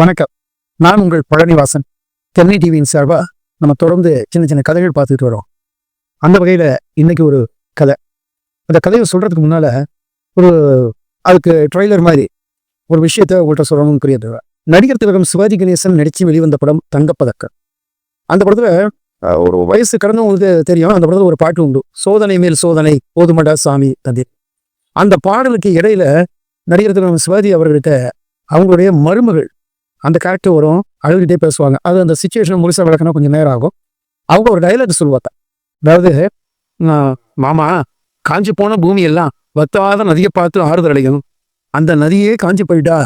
வணக்கம். நான் உங்கள் பழனிவாசன். தென்னை டிவியின் சார்பா நம்ம தொடர்ந்து சின்ன சின்ன கதைகள் பார்த்துட்டு வரோம். அந்த வகையில இன்னைக்கு ஒரு கதை. அந்த கதையை சொல்றதுக்கு முன்னால ஒரு அதுக்கு ட்ரெய்லர் மாதிரி ஒரு விஷயத்த உங்கள்கிட்ட சொல்லணும்னு புரியாது நடிகர் திலகம் சிவாஜி கணேசன் நடிச்சு வெளிவந்த படம் தங்கப்பதக்கம். அந்த படத்துல ஒரு வயசு கடந்த உங்களுக்கு தெரியும். அந்த படத்துல ஒரு பாட்டு உண்டு. சோதனை மேல் சோதனை போதுமடா சாமி தந்தி. அந்த பாடலுக்கு இடையில நடிகர் திலகம் சிவாஜி அவர்கிட்ட அவங்களுடைய மருமகள் அந்த கேரக்டர் வரும் அழுதுகிட்டே பேசுவாங்க. அது அந்த சுச்சுவேஷன் முழுசா விளக்கணும் கொஞ்சம் நேரம் ஆகும். அவங்க ஒரு டைலாக் சொல்லுவாங்க. அதாவது மாமா காஞ்சி போன பூமி எல்லாம் வத்தாத நதியை பார்த்து ஆறுதல் அடையும். அந்த நதியே காஞ்சி போயிட்டா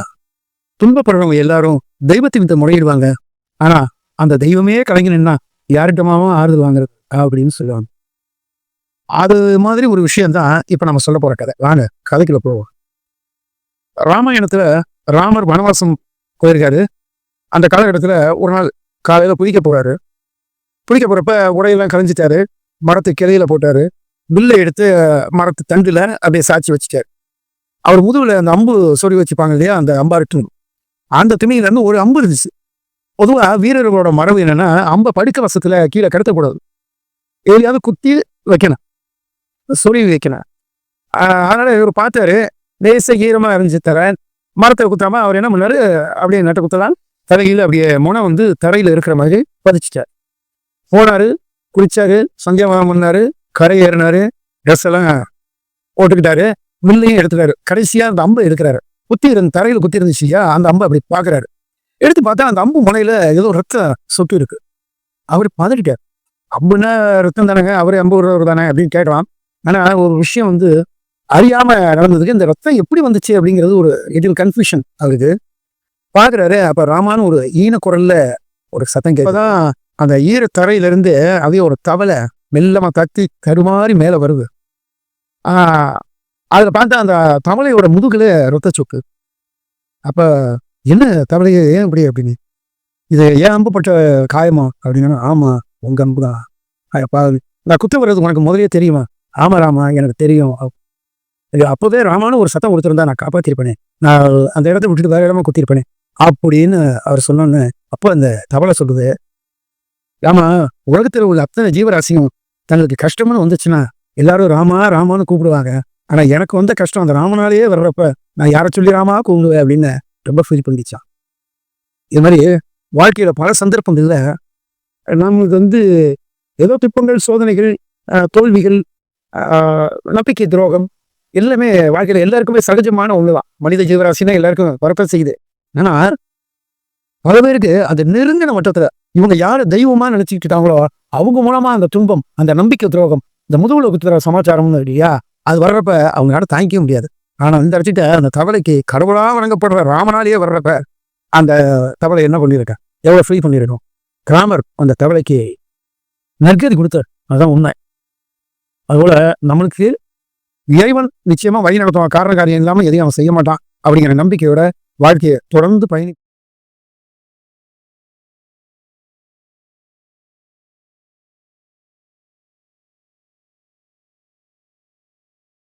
துன்பப்படுறவங்க எல்லாரும் தெய்வத்தின் முறையிடுவாங்க. ஆனா அந்த தெய்வமே கலைஞனா யார்கிட்டமாவும் ஆறுதல் வாங்குறது? அப்படின்னு சொல்லுவாங்க. அது மாதிரி ஒரு விஷயம் தான் இப்ப நம்ம சொல்ல போற கதை. வாங்க கதைக்குள்ள போவோம். ராமாயணத்துல ராமர் வனவாசம் போயிருக்காரு. அந்த காலகட்டத்தில் ஒரு நாள் காலையில் குதிக்க போறாரு. குதிக்க போறப்ப உடையெல்லாம் கலைஞ்சிட்டாரு மரத்து கிளையில போட்டாரு. வில்லை எடுத்து மரத்து தண்டுல அப்படியே சாட்சி வச்சுட்டாரு. அவர் முதுகுல அந்த அம்பு சொறி வச்சுப்பாங்க இல்லையா? அந்த அம்பாரிட்டு அந்த துணியிலேருந்து ஒரு அம்பு இருந்துச்சு. பொதுவா வீரர்களோட மரபு என்னன்னா அம்பை படுக்க வசத்துல கீழே கடத்தக்கூடாது. எதுலையாவது குத்தி வைக்கணும். சொறி வைக்கணும். ஆஹ் அதனால இவர் பார்த்தாரு லேச ஈரமா அறிஞ்சு தரேன். மரத்தை குத்தாம அவர் என்ன பண்ணாரு? அப்படியே நட்ட குத்தலாம் தலையில் அப்படியே முனை வந்து தரையில் இருக்கிற மாதிரி பதிச்சிட்டார். போனாரு குளிச்சாரு சந்தியாவனம் பண்ணாரு கரை ஏறினாரு ட்ரெஸ் எல்லாம் போட்டுக்கிட்டாரு மில்லையும் எடுத்துட்டாரு. கடைசியா அந்த அம்பு எடுக்கிறாரு. குத்தி இருந்த தரையில் குத்தி இருந்துச்சுயா அந்த அம்பு அப்படி பாக்குறாரு. எடுத்து பார்த்தா அந்த அம்பு முனையில ஏதோ ரத்தம் சொட்டு இருக்கு. அவர் பதறிட்டார் அம்புன்னா ரத்தம் தானேங்க? அவரே அம்பு விடுறவர் தானே? அப்படின்னு கேட்கலாம். ஆனா ஒரு விஷயம் வந்து அறியாம நடந்ததுக்கு இந்த ரத்தம் எப்படி வந்துச்சு அப்படிங்கிறது ஒரு இதில் கன்ஃபியூஷன் அவருக்கு. பாக்குறாரு அப்ப ராமான்னு ஒரு ஈன குரல்ல ஒரு சத்தம் கேட்குதான் அந்த ஈர தரையில இருந்து அப்படியே ஒரு தவளை மெல்லமா தத்தி கருமாறி மேல வருது. ஆஹ் அதுல பார்த்தா அந்த தவளையோட முதுகுல ரத்த சொக்கு. அப்ப என்ன தவளையே ஏன் இப்படி அப்படின்னு. இது ஏன் அம்புப்பட்ட காயமா அப்படின்னா ஆமா உங்க அம்பு தான் அப்பா நான் குத்த வர்றது உனக்கு முதலே தெரியுமா? ஆமா ராமா எனக்கு தெரியும். அப்போதே ராமானு ஒரு சத்தம் கொடுத்துருந்தா நான் காப்பாத்திருப்பேனே. நான் அந்த இடத்த விட்டுட்டு வேற இடமா குத்திருப்பேனே. அப்படின்னு அவர் சொன்னோன்னு அப்போ அந்த தவளை சொல்லுது ராமா உலகத்தில் உள்ள அத்தனை ஜீவராசியும் தங்களுக்கு கஷ்டம்னு வந்துச்சுன்னா எல்லாரும் ராமா ராமான்னு கூப்பிடுவாங்க. ஆனா எனக்கு வந்த கஷ்டம் அந்த ராமனாலேயே வர்றப்ப நான் யாரை சொல்லி ராமா கூப்பிடுவேன்? அப்படின்னு ரொம்ப ஃபீல் பண்ணிச்சான். இது மாதிரி வாழ்க்கையில பல சந்தர்ப்பங்கள்ல நமக்கு வந்து ஏதோ திப்பங்கள் சோதனைகள் தோல்விகள் நம்பிக்கை துரோகம் எல்லாமே வாழ்க்கையில எல்லாருக்குமே சகஜமான ஒண்ணுதான். மனித ஜீவராசினா எல்லாருக்கும் வரப்ப செய்யுது. ஆனால் பல பேருக்கு அந்த நெருங்கின மட்டத்துல இவங்க யாரு தெய்வமா நினைச்சுக்கிட்டாங்களோ அவங்க மூலமா அந்த துன்பம் அந்த நம்பிக்கை துரோகம் இந்த முதுகுல குத்துற சமாச்சாரம்னு இல்லையா? அது வர்றப்ப அவங்களால தாங்கிக்க முடியாது. ஆனால் இந்த இடத்துல அந்த தவளைக்கு கடவுளாக வழங்கப்படுற ராமனாலேயே வர்றப்ப அந்த தவளை என்ன பண்ணியிருக்க? எவ்வளவு ஃப்ரீ பண்ணியிருக்கோம்? கிராமர் அந்த தவளைக்கு நற்கதி கொடுத்தார். அதுதான் உண்மை. அதுபோல் நம்மளுக்கு இறைவன் நிச்சயமா வழி நடத்துவான் காரண காரியம் இல்லாமல் எதையும் அவன் செய்ய மாட்டான் அப்படிங்கிற நம்பிக்கையோட வாழ்க்கையை தொடர்ந்து பயணி